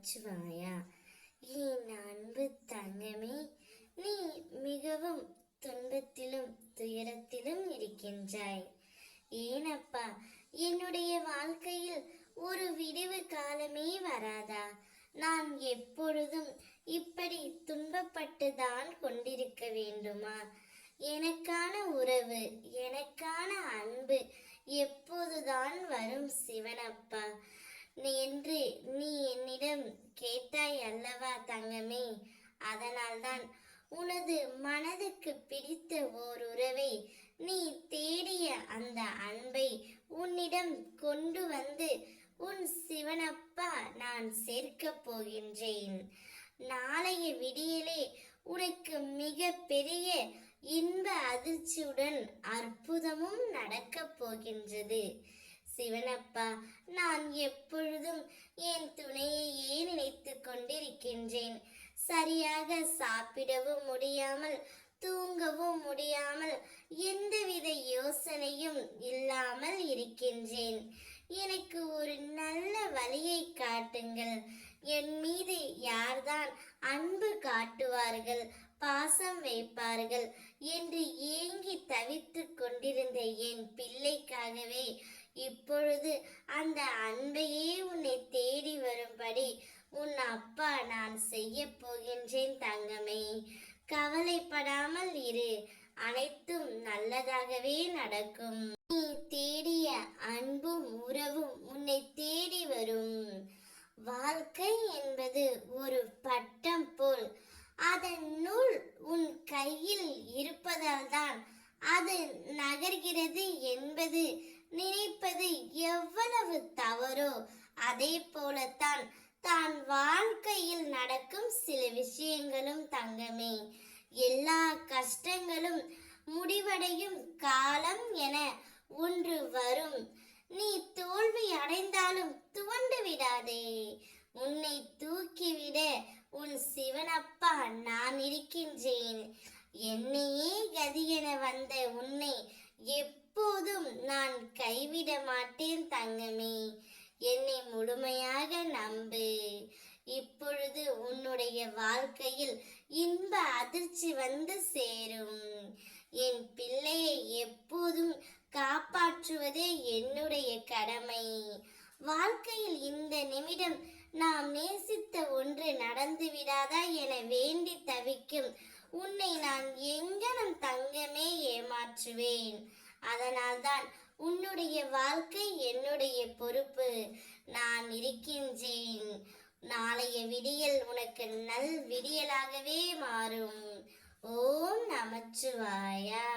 நமச்சிவாயா என் அன்பு தங்கமே நீ மிகவும் துன்பத்திலும் துயரத்திலும் இருக்கின்றாய். ஏனப்பா என்னுடைய வாழ்க்கையில் ஒரு விடிவு காலமே வராதா? நான் எப்பொழுதும் இப்படி துன்பப்பட்டுதான் கொண்டிருக்க வேண்டுமா? எனக்கான உறவு எனக்கான அன்பு எப்போதுதான் வரும் சிவனப்பா. என்று நீ என்னிடம் கேட்டாய் அல்லவா தங்கமே? அதனால்தான் உனது மனதுக்கு பிடித்த ஓர் உறவை நீ தேடிய அந்த அன்பை உன்னிடம் கொண்டு வந்து உன் சிவனப்பா நான் சேர்க்கப் போகின்றேன். நாளைய விடியலே உனக்கு மிக பெரிய இன்ப அதிர்ச்சியுடன் அற்புதமும் நடக்கப் போகின்றது. சிவனப்பா நான் எப்பொழுது சாப்பிடவும் முடியாமல் தூங்கவும் முடியாமல் எந்தவித யோசனையும் இல்லாமல் இருக்கின்றேன். எனக்கு ஒரு நல்ல வழியை காட்டுங்கள். என் மீது யார்தான் அன்பு காட்டுவார்கள் பாசம் வைப்பார்கள் என்று ஏங்கி தவித்து கொண்டிருந்த என் பிள்ளைக்காகவே இப்பொழுது அந்த அன்பையே உன்னை தேடி வரும்படி உன் அப்பா நான் செய்ய போகின்றேன் தங்கமே. கவலைப்படாமல் இரு. அனைத்தும் நல்லதாகவே நடக்கும். நீ தேடிய அன்பும் உறவும் உன்னை தேடி வரும். வாழ்க்கை என்பது ஒரு பட்டம் போல். அதன் நூல் உன் கையில் இருப்பதால் தான் அது நகர்கிறது என்பது நினைப்பது எவ்வளவு தவறோ அதே போலத்தான் தான் வாழ்க்கையில் நடக்கும் சில விஷயங்களும் தங்கமே. எல்லா கஷ்டங்களும் முடிவடையும் காலம் என ஒன்று வரும். நீ தோல்வி அடைந்தாலும் துவண்டு விடாதே. உன்னை தூக்கிவிட உன் சிவனப்பா நான் இருக்கின்றேன். என்னையே கதியென வந்த உன்னை எப்போதும் நான் கைவிட மாட்டேன் தங்கமே. என்னை முழுமையாக நம்பு. இப்பொழுது உன்னுடைய வாழ்க்கையில் இன்ப அதிர்ச்சி வந்து சேரும். என் பிள்ளையை எப்போதும் காப்பாற்றுவதே என்னுடைய கடமை. வாழ்க்கையில் இந்த நிமிடம் நாம் நேசித்த ஒன்று நடந்து விடாதா என வேண்டி தவிக்கும் உன்னை நான் எங்கனம் தங்கமே ஏமாற்றுவேன். அதனால்தான் உன்னுடைய வாழ்க்கை என்னுடைய பொறுப்பு. நான் இருக்கின்றேன். நாளைய விடியல் உனக்கு நல் விடியலாகவே மாறும். ஓம் நமச்சிவாயா.